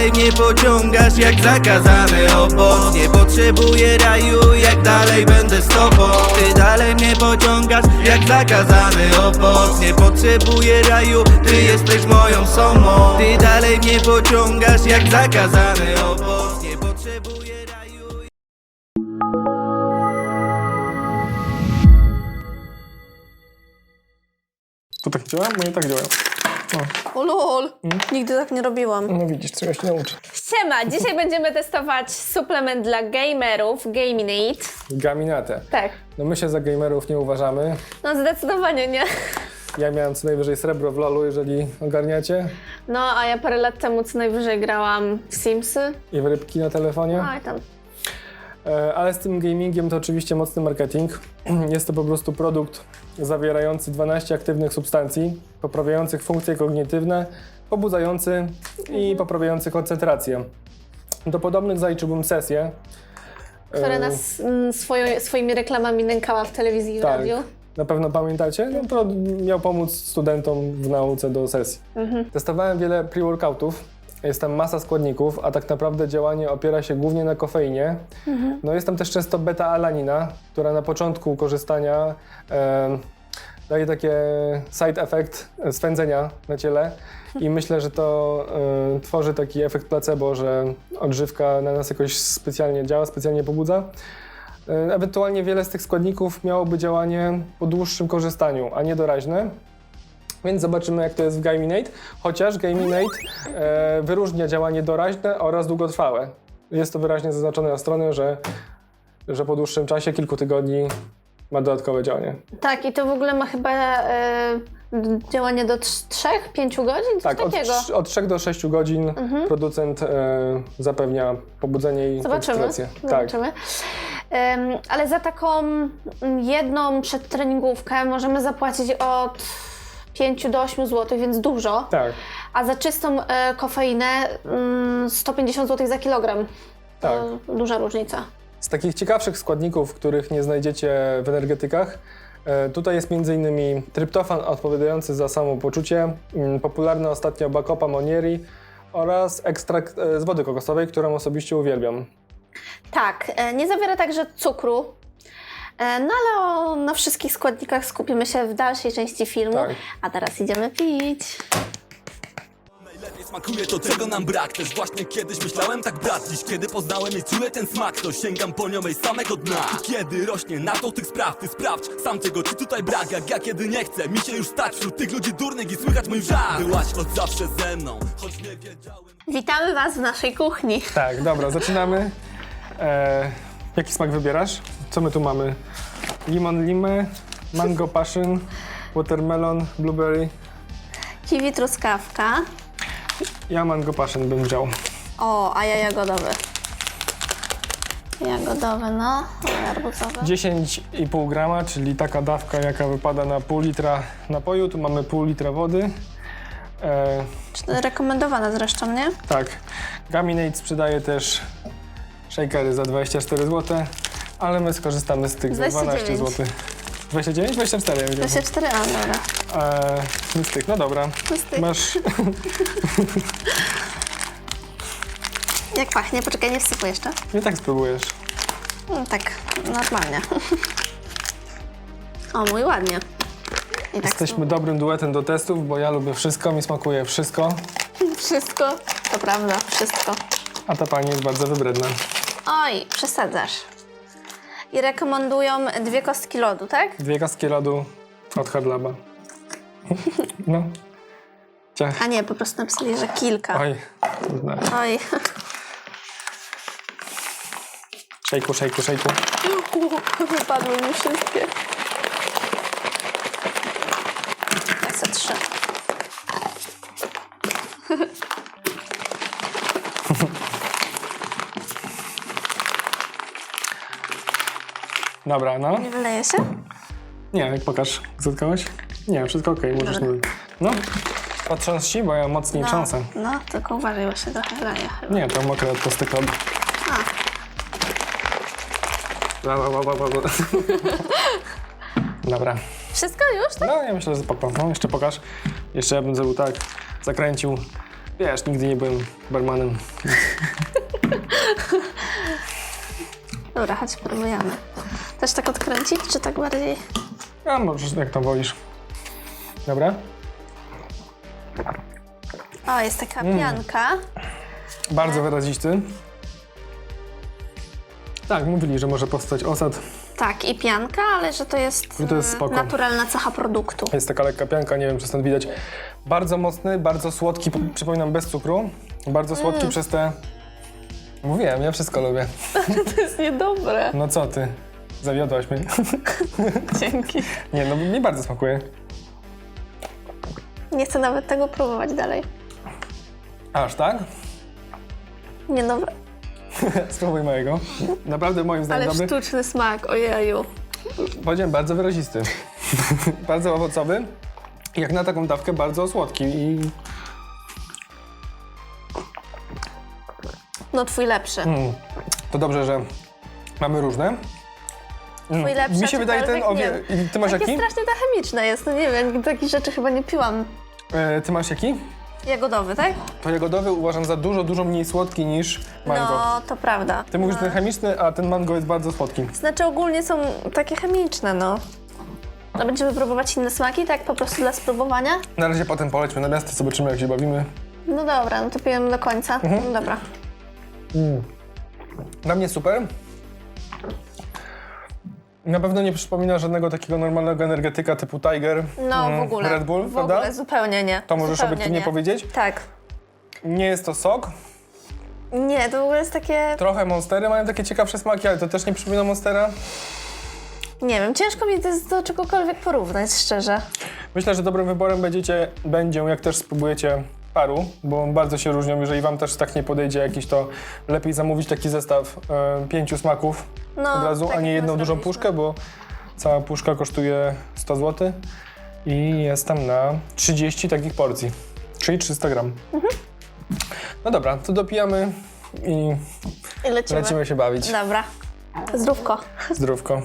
dalej mnie pociągasz jak zakazany owoc Nie potrzebuję raju, jak dalej będę z tobą. Ty dalej mnie pociągasz jak zakazany owoc Nie potrzebuję raju, ty jesteś moją somą. Ty dalej mnie pociągasz jak zakazany owoc Nie potrzebuję raju To tak działa? Nie tak działa. O lol, nigdy tak nie robiłam. No widzisz, czego się nauczę. Siema, dzisiaj będziemy testować suplement dla gamerów, Gaminate. Gaminatę. Tak, No my się za gamerów nie uważamy. no zdecydowanie nie. Ja miałem co najwyżej srebro w lolu, jeżeli ogarniacie. No, a ja parę lat temu co najwyżej grałam w Simsy. I w rybki na telefonie. Oj tam. E, Ale z tym gamingiem to oczywiście mocny marketing. Jest to po prostu produkt zawierający 12 aktywnych substancji, poprawiających funkcje kognitywne, pobudzający i poprawiający koncentrację. Do podobnych zaliczyłbym sesję. Która E, nas mm, swoimi reklamami nękała w telewizji i Tak. radiu. Na pewno pamiętacie? No to miał pomóc studentom w nauce do sesji. Testowałem wiele pre-workoutów. Jest tam masa składników, a tak naprawdę działanie opiera się głównie na kofeinie. No jest tam też często beta-alanina, która na początku korzystania e, daje takie side effect swędzenia na ciele. I myślę, że to e, tworzy taki efekt placebo, że odżywka na nas jakoś specjalnie działa, specjalnie pobudza. E, Ewentualnie wiele z tych składników miałoby działanie po dłuższym korzystaniu, a nie doraźne. Więc zobaczymy, jak to jest w Gaminate. Chociaż Gaminate e, wyróżnia działanie doraźne oraz długotrwałe. Jest to wyraźnie zaznaczone na stronie, że, że po dłuższym czasie, kilku tygodni, ma dodatkowe działanie. Tak, i to w ogóle ma chyba e, działanie do 3-5 godzin? Coś Tak, od, takiego. trz- od 3 do 6 godzin producent e, zapewnia pobudzenie i Zobaczymy. koncentrację. Tak. Zobaczymy. Em, ale za taką mm, jedną przedtreningówkę możemy zapłacić od 5 do 8 zł, więc dużo. Tak, A za czystą e, kofeinę mm, 150 zł za kilogram. tak. To duża różnica. Z takich ciekawszych składników, których nie znajdziecie w energetykach, e, tutaj jest m.in. tryptofan odpowiadający za samopoczucie, mm, popularny ostatnio Bacopa Monieri oraz ekstrakt e, z wody kokosowej, którą osobiście uwielbiam. Tak, e, nie zawiera także cukru. E, No ale o, na wszystkich składnikach skupimy się w dalszej części filmu. Tak. A teraz idziemy pić. Najlepiej smakuje to, czego nam brak Też właśnie kiedyś myślałem tak brat Dziś kiedy poznałem i czuję ten smak To sięgam po nią i samego dna I kiedy rośnie na to tych spraw Ty sprawdź sam czego ci tutaj brak Jak ja kiedy nie chcę mi się już stać Wśród tych ludzi durnych i słychać mój wrzak Byłaś od zawsze ze mną Choć nie wiedziałem Witamy Was w naszej kuchni. Tak, dobra, zaczynamy. E, jaki smak wybierasz? Co my tu mamy? Limon lime, mango passion, watermelon, blueberry. Kiwi truskawka. Ja mango passion bym wziął. O, a ja jagodowy. Jagodowy, no. Arbuzowy. 10,5 grama, czyli taka dawka, jaka wypada na pół litra napoju. Tu mamy pół litra wody. E, Rekomendowane zresztą, nie? tak, Gaminate sprzedaje też shakery za 24 zł, ale my skorzystamy z tych za 12 29. zł. 29? 24 ja wiedziałem. 24, a dobra. E, my z tych, no dobra. Z tych. Masz, Jak pachnie? Poczekaj, nie wsypuj jeszcze. nie tak spróbujesz. No, tak, normalnie. O, mój ładnie. I tak Jesteśmy dobrym duetem do testów, bo ja lubię wszystko, mi smakuje wszystko, Wszystko, to prawda, wszystko. a ta pani jest bardzo wybredna. Oj, przesadzasz. I rekomendują dwie kostki lodu, tak? Dwie kaski lodu od Hardlaba. No. Ciach. A nie, po prostu napisali, że kilka. Oj, trudne. Oj. Szejku, szejku, szejku. Wypadły mi wszystkie. Tak, za trzy. Dobra, no. Nie wyleje się? Nie, pokaż. Zatkałaś? Nie, wszystko okej, możesz mówić. No. Potrząści, bo ja mocniej trząsę. no, tylko uważaj, bo się trochę leje chyba. Nie, to mokre od lodów. A, Ła, ła, ła, ła, ła. Dobra. wszystko już, tak? No, ja myślę, że spoko. No, jeszcze pokaż. Jeszcze ja bym zrobił tak. Zakręcił Wiesz, nigdy nie byłem barmanem. Dobra, chodź spróbujemy. Też tak odkręcić, czy tak bardziej? A możesz, jak tam wolisz. Dobra? O, jest taka Mm. pianka. Bardzo wyrazisty. Tak, mówili, że może powstać osad. Tak, i pianka, ale że to jest, to jest e, spoko. naturalna cecha produktu. Jest taka lekka pianka, nie wiem czy stąd widać. Bardzo mocny, bardzo słodki, przypominam bez cukru. Bardzo słodki Mm. przez te... Mówiłem, ja wszystko lubię. To jest niedobre. No co ty? Zawiodłaś mnie. Dzięki. Nie, no mi bardzo smakuje. Nie chcę nawet tego próbować dalej. Aż tak? Nie no, Spróbuj mojego. Naprawdę moim zdaniem ale dobry. sztuczny smak, ojeju. Powiedziałem, bardzo wyrazisty. bardzo owocowy. Jak na taką dawkę bardzo słodki i No twój lepszy. mm, to dobrze, że mamy różne. Mm, Twój lepszy, Mi się wydaje ten owie... nie. Ty masz Takie jaki? strasznie to chemiczne jest, no nie wiem, takich rzeczy chyba nie piłam. E, ty masz jaki? Jagodowy, tak? To jagodowy uważam za dużo, dużo mniej słodki niż mango. No, to prawda. Ty mówisz no. ten chemiczny, a ten mango jest bardzo słodki. Znaczy ogólnie są takie chemiczne, no. A będziemy próbować inne smaki, tak? Po prostu dla spróbowania? Na razie potem polećmy na miasto, zobaczymy jak się bawimy. No dobra, no to pijemy do końca. Mhm. No dobra. Dla mnie super. Na pewno nie przypomina żadnego takiego normalnego energetyka typu Tiger, No mm, w ogóle. Red Bull, w prawda? ogóle zupełnie nie. To możesz zupełnie obiektywnie nie. powiedzieć. Tak. Nie jest to sok. Nie, to w ogóle jest takie... Trochę Monstery mają takie ciekawsze smaki, ale to też nie przypomina Monstera. Nie wiem, ciężko mi to jest do czegokolwiek porównać, szczerze. Myślę, że dobrym wyborem będziecie, będzie, jak też spróbujecie paru, bo bardzo się różnią. Jeżeli wam też tak nie podejdzie jakiś, to lepiej zamówić taki zestaw e, pięciu smaków No, od razu, tak a nie jak jedną dużą zrobiliśmy. puszkę, bo cała puszka kosztuje 100 zł i jest tam na 30 takich porcji, czyli 300 gram. Mhm. No dobra, to dopijamy i I lecimy. lecimy się bawić. Dobra. Zdrówko. Zdrówko.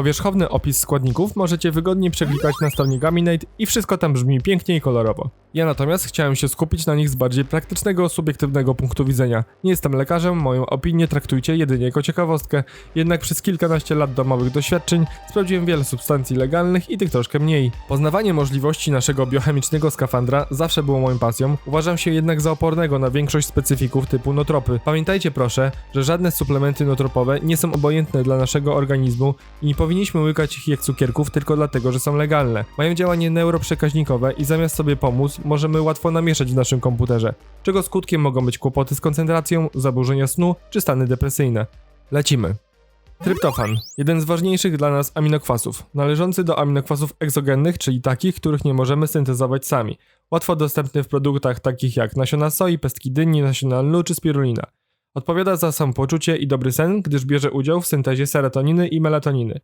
Powierzchowny opis składników możecie wygodnie przeklikać na stronie Gaminate i wszystko tam brzmi pięknie i kolorowo. Ja natomiast chciałem się skupić na nich z bardziej praktycznego, subiektywnego punktu widzenia. Nie jestem lekarzem, moją opinię traktujcie jedynie jako ciekawostkę, jednak przez kilkanaście lat domowych doświadczeń sprawdziłem wiele substancji legalnych i tych troszkę mniej. Poznawanie możliwości naszego biochemicznego skafandra zawsze było moją pasją, uważam się jednak za opornego na większość specyfików typu notropy. Pamiętajcie proszę, że żadne suplementy notropowe nie są obojętne dla naszego organizmu i nie powinniśmy łykać ich jak cukierków tylko dlatego, że są legalne. Mają działanie neuroprzekaźnikowe i zamiast sobie pomóc, możemy łatwo namieszać w naszym komputerze, czego skutkiem mogą być kłopoty z koncentracją, zaburzenia snu czy stany depresyjne. Lecimy. Tryptofan. Jeden z ważniejszych dla nas aminokwasów, należący do aminokwasów egzogennych, czyli takich, których nie możemy syntezować sami. Łatwo dostępny w produktach takich jak nasiona soi, pestki dyni, nasiona lnu czy spirulina. Odpowiada za samopoczucie i dobry sen, gdyż bierze udział w syntezie serotoniny i melatoniny.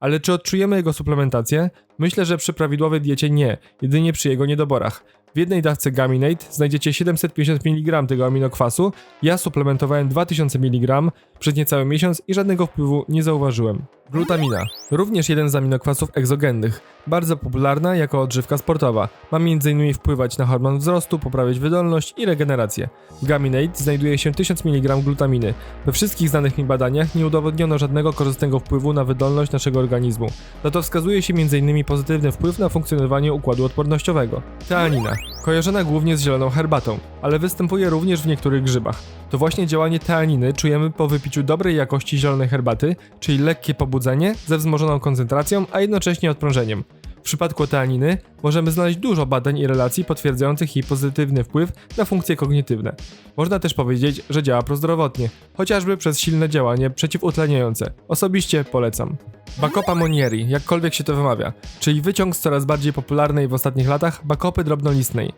Ale czy odczujemy jego suplementację? Myślę, że przy prawidłowej diecie nie, jedynie przy jego niedoborach. W jednej dawce Gaminate znajdziecie 750 mg tego aminokwasu, ja suplementowałem 2000 mg przez niecały miesiąc i żadnego wpływu nie zauważyłem. Glutamina. Również jeden z aminokwasów egzogennych. Bardzo popularna jako odżywka sportowa. Ma m.in. wpływać na hormon wzrostu, poprawiać wydolność i regenerację. W Gaminate znajduje się 1000 mg glutaminy. We wszystkich znanych mi badaniach nie udowodniono żadnego korzystnego wpływu na wydolność naszego organizmu. Za to wskazuje się m.in. pozytywny wpływ na funkcjonowanie układu odpornościowego. Teanina. Kojarzona głównie z zieloną herbatą, ale występuje również w niektórych grzybach. To właśnie działanie teaniny czujemy po wypiciu dobrej jakości zielonej herbaty, czyli lekkie pobudzenie ze wzmożoną koncentracją, a jednocześnie odprążeniem. W przypadku teaniny możemy znaleźć dużo badań i relacji potwierdzających jej pozytywny wpływ na funkcje kognitywne. Można też powiedzieć, że działa prozdrowotnie, chociażby przez silne działanie przeciwutleniające. Osobiście polecam. Bacopa monieri, jakkolwiek się to wymawia, czyli wyciąg z coraz bardziej popularnej w ostatnich latach bakopy drobnolistnej.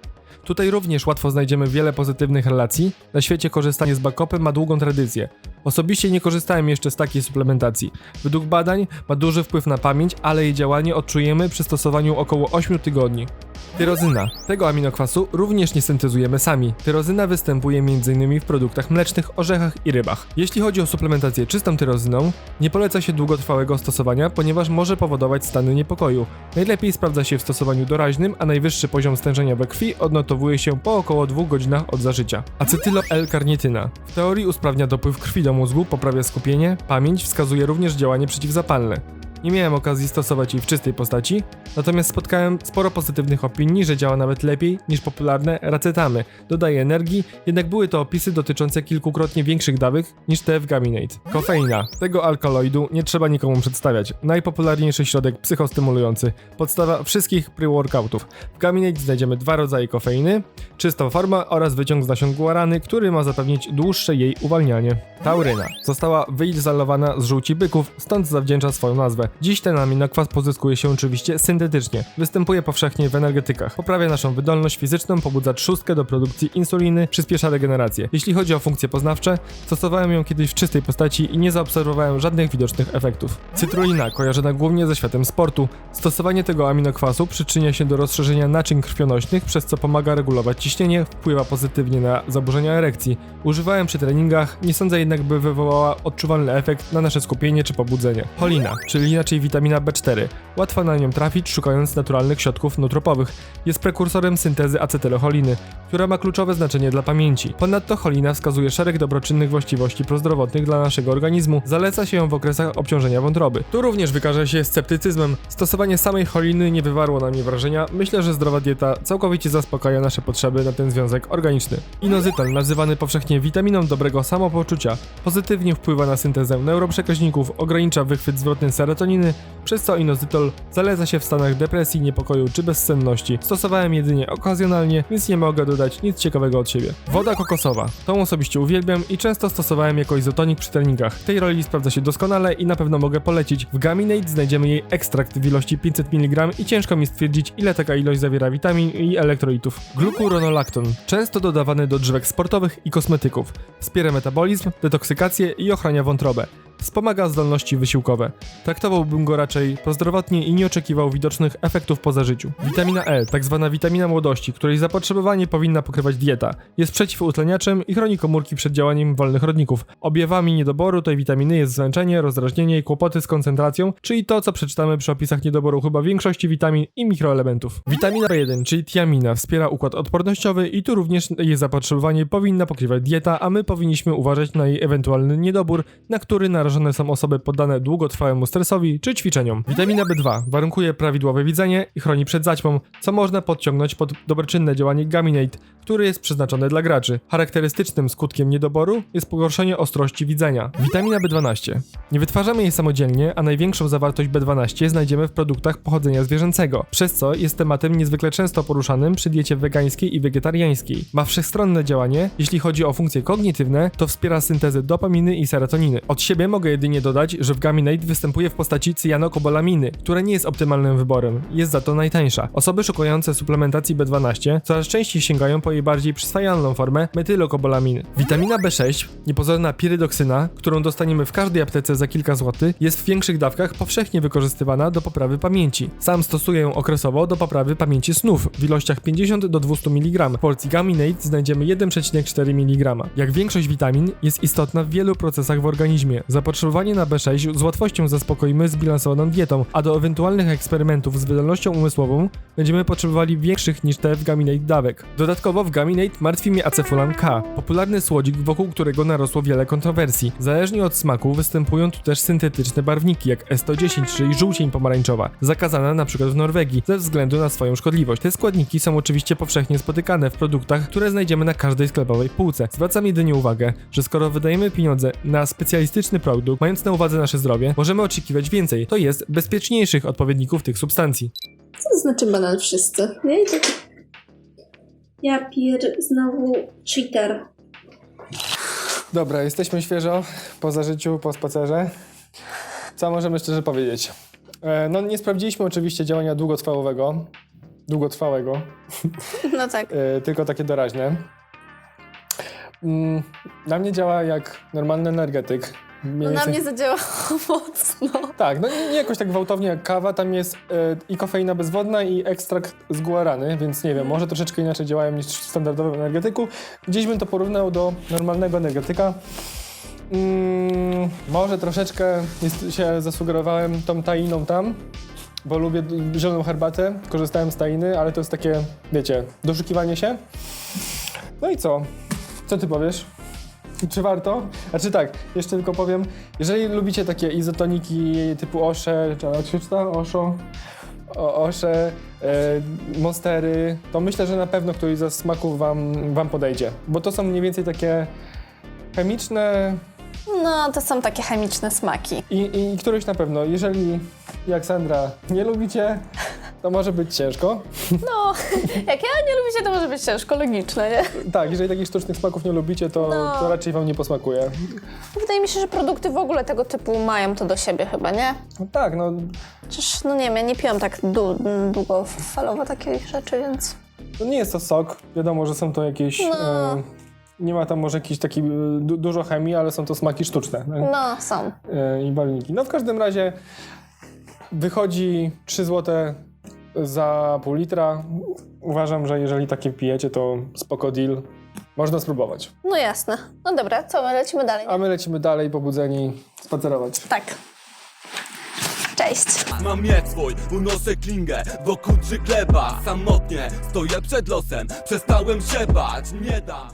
Tutaj również łatwo znajdziemy wiele pozytywnych relacji. Na świecie korzystanie z bakopy ma długą tradycję. Osobiście nie korzystałem jeszcze z takiej suplementacji. Według badań ma duży wpływ na pamięć, ale jej działanie odczujemy przy stosowaniu około 8 tygodni. Tyrozyna. Tego aminokwasu również nie syntezujemy sami. Tyrozyna występuje m.in. w produktach mlecznych, orzechach i rybach. Jeśli chodzi o suplementację czystą tyrozyną, nie poleca się długotrwałego stosowania, ponieważ może powodować stany niepokoju. Najlepiej sprawdza się w stosowaniu doraźnym, a najwyższy poziom stężenia we krwi odnotowuje się po około 2 godzinach od zażycia. Acetylo-L-karnityna. W teorii usprawnia dopływ krwi do mózgu, poprawia skupienie, pamięć, wskazuje również działanie przeciwzapalne. Nie miałem okazji stosować jej w czystej postaci, natomiast spotkałem sporo pozytywnych opinii, że działa nawet lepiej niż popularne racetamy. Dodaje energii, jednak były to opisy dotyczące kilkukrotnie większych dawek niż te w Gaminate. Kofeina. Tego alkaloidu nie trzeba nikomu przedstawiać. Najpopularniejszy środek psychostymulujący. Podstawa wszystkich pre-workoutów. W Gaminate znajdziemy dwa rodzaje kofeiny, czystą formę oraz wyciąg z nasion guarany, który ma zapewnić dłuższe jej uwalnianie. Tauryna. Została wyizolowana z żółci byków, stąd zawdzięcza swoją nazwę. Dziś ten aminokwas pozyskuje się oczywiście syntetycznie. Występuje powszechnie w energetykach. Poprawia naszą wydolność fizyczną, pobudza trzustkę do produkcji insuliny, przyspiesza regenerację. Jeśli chodzi o funkcje poznawcze, stosowałem ją kiedyś w czystej postaci i nie zaobserwowałem żadnych widocznych efektów. Cytrulina, kojarzona głównie ze światem sportu. Stosowanie tego aminokwasu przyczynia się do rozszerzenia naczyń krwionośnych, przez co pomaga regulować ciśnienie, wpływa pozytywnie na zaburzenia erekcji. Używałem przy treningach, nie sądzę jednak, by wywołała odczuwalny efekt na nasze skupienie czy pobudzenie. Cholina, czyli inaczej witamina B4. Łatwo na nią trafić, szukając naturalnych środków nutropowych. Jest prekursorem syntezy acetylocholiny, która ma kluczowe znaczenie dla pamięci. Ponadto cholina wskazuje szereg dobroczynnych właściwości prozdrowotnych dla naszego organizmu. Zaleca się ją w okresach obciążenia wątroby. Tu również wykaże się sceptycyzmem. Stosowanie samej choliny nie wywarło na mnie wrażenia. Myślę, że zdrowa dieta całkowicie zaspokaja nasze potrzeby na ten związek organiczny. Inozytal, nazywany powszechnie witaminą dobrego samopoczucia, pozytywnie wpływa na syntezę neuroprzekaźników, ogranicza wychwyt zwrotny serotoniny, przez co inozytol zaleca się w stanach depresji, niepokoju czy bezsenności. Stosowałem jedynie okazjonalnie, więc nie mogę dodać nic ciekawego od siebie. Woda kokosowa. Tą osobiście uwielbiam i często stosowałem jako izotonik przy treningach. W tej roli sprawdza się doskonale i na pewno mogę polecić. W Gaminate znajdziemy jej ekstrakt w ilości 500 mg i ciężko mi stwierdzić ile taka ilość zawiera witamin i elektrolitów. Glucuronolacton. Często dodawany do drzewek sportowych i kosmetyków. Wspiera metabolizm, detoksykację i ochrania wątrobę. Wspomaga zdolności wysiłkowe. Traktowałbym go raczej prozdrowotnie i nie oczekiwał widocznych efektów po zażyciu. Witamina E, tak zwana witamina młodości, której zapotrzebowanie powinna pokrywać dieta. Jest przeciwutleniaczem i chroni komórki przed działaniem wolnych rodników. Objawami niedoboru tej witaminy jest zmęczenie, rozdrażnienie i kłopoty z koncentracją, czyli to, co przeczytamy przy opisach niedoboru chyba większości witamin i mikroelementów. Witamina B1, czyli tiamina, wspiera układ odpornościowy i tu również jej zapotrzebowanie powinna pokrywać dieta, a my powinniśmy uważać na jej ewentualny niedobór, na który narażone są osoby poddane długotrwałemu stresowi czy ćwiczeniom. Witamina B2 warunkuje prawidłowe widzenie i chroni przed zaćmą, co można podciągnąć pod dobroczynne działanie Gaminate, który jest przeznaczony dla graczy. Charakterystycznym skutkiem niedoboru jest pogorszenie ostrości widzenia. Witamina B12. Nie wytwarzamy jej samodzielnie, a największą zawartość B12 znajdziemy w produktach pochodzenia zwierzęcego, przez co jest tematem niezwykle często poruszanym przy diecie wegańskiej i wegetariańskiej. Ma wszechstronne działanie, jeśli chodzi o funkcje kognitywne, to wspiera syntezę dopaminy i serotoniny. Od siebie mogę jedynie dodać, że w Gaminate występuje w postaci cyjanokobalaminy, która nie jest optymalnym wyborem, jest za to najtańsza. Osoby szukające suplementacji B12 coraz częściej sięgają po jej bardziej przyswajalną formę metylokobalaminy. Witamina B6, niepozorna pirydoksyna, którą dostaniemy w każdej aptece za kilka złotych, jest w większych dawkach powszechnie wykorzystywana do poprawy pamięci. Sam stosuję ją okresowo do poprawy pamięci snów w ilościach 50 do 200 mg. W porcji Gaminate znajdziemy 1,4 mg. Jak większość witamin jest istotna w wielu procesach w organizmie. Zapotrzebowanie na B6 z łatwością zaspokoimy zbilansowaną dietą, a do ewentualnych eksperymentów z wydolnością umysłową będziemy potrzebowali większych niż te w Gaminate dawek. Dodatkowo w Gaminate martwi mnie acefulan K, popularny słodzik, wokół którego narosło wiele kontrowersji. Zależnie od smaku występują tu też syntetyczne barwniki, jak E110, czyli żółcień pomarańczowa, zakazana na przykład w Norwegii ze względu na swoją szkodliwość. Te składniki są oczywiście powszechnie spotykane w produktach, które znajdziemy na każdej sklepowej półce. Zwracam jedynie uwagę, że skoro wydajemy pieniądze na specjalistyczny produkt, mając na uwadze nasze zdrowie, możemy oczekiwać więcej, to jest bezpieczniejszych odpowiedników tych substancji. Co to znaczy banan wszyscy? Nie? Ja pier... znowu cheater. Dobra, jesteśmy świeżo po zażyciu, po spacerze. Co możemy szczerze powiedzieć? E, no nie sprawdziliśmy oczywiście działania długotrwałego, długotrwałego, No tak. e, tylko takie doraźne. Mm, na mnie działa jak normalny energetyk. No na mnie zadziałało mocno. Tak, no nie, nie jakoś tak gwałtownie jak kawa, tam jest e, i kofeina bezwodna i ekstrakt z guarany, więc nie wiem, może troszeczkę inaczej działają niż w standardowym energetyku. Gdzieś bym to porównał do normalnego energetyka. Mm, może troszeczkę jest, się zasugerowałem tą tainą tam, bo lubię zieloną herbatę, korzystałem z tainy, ale to jest takie, wiecie, doszukiwanie się. No i co? Co ty powiesz? Czy warto? Znaczy tak, jeszcze tylko powiem, jeżeli lubicie takie izotoniki typu Osze, czy jak się czyta? Osho? O, Osze, e, Monstery, to myślę, że na pewno któryś ze smaków wam, wam podejdzie. Bo to są mniej więcej takie chemiczne No, to są takie chemiczne smaki. i, i któryś na pewno. Jeżeli, jak Sandra, nie lubicie, to może być ciężko. No, jak ja nie lubicie, to może być ciężko, logiczne, nie? Tak, jeżeli takich sztucznych smaków nie lubicie, to, No. to raczej wam nie posmakuje. Wydaje mi się, że produkty w ogóle tego typu mają to do siebie chyba, nie? No tak, no Przecież, no nie wiem, ja nie piłam tak dłu- długofalowo takich rzeczy, więc... To nie jest to sok. Wiadomo, że są to jakieś. No. E, nie ma tam może jakiś taki e, du dużo chemii, ale są to smaki sztuczne? No, są. e, i barwniki. No w każdym razie wychodzi 3 zł za pół litra. Uważam, że jeżeli takie pijecie, to spoko deal. Można spróbować. No jasne. No dobra, co, my lecimy dalej, A my lecimy dalej, pobudzeni, spacerować. Tak. Cześć. Mam miecz swój, unoszę klingę Wokół trzy gleba Samotnie stoję przed losem Przestałem się bać, nie dam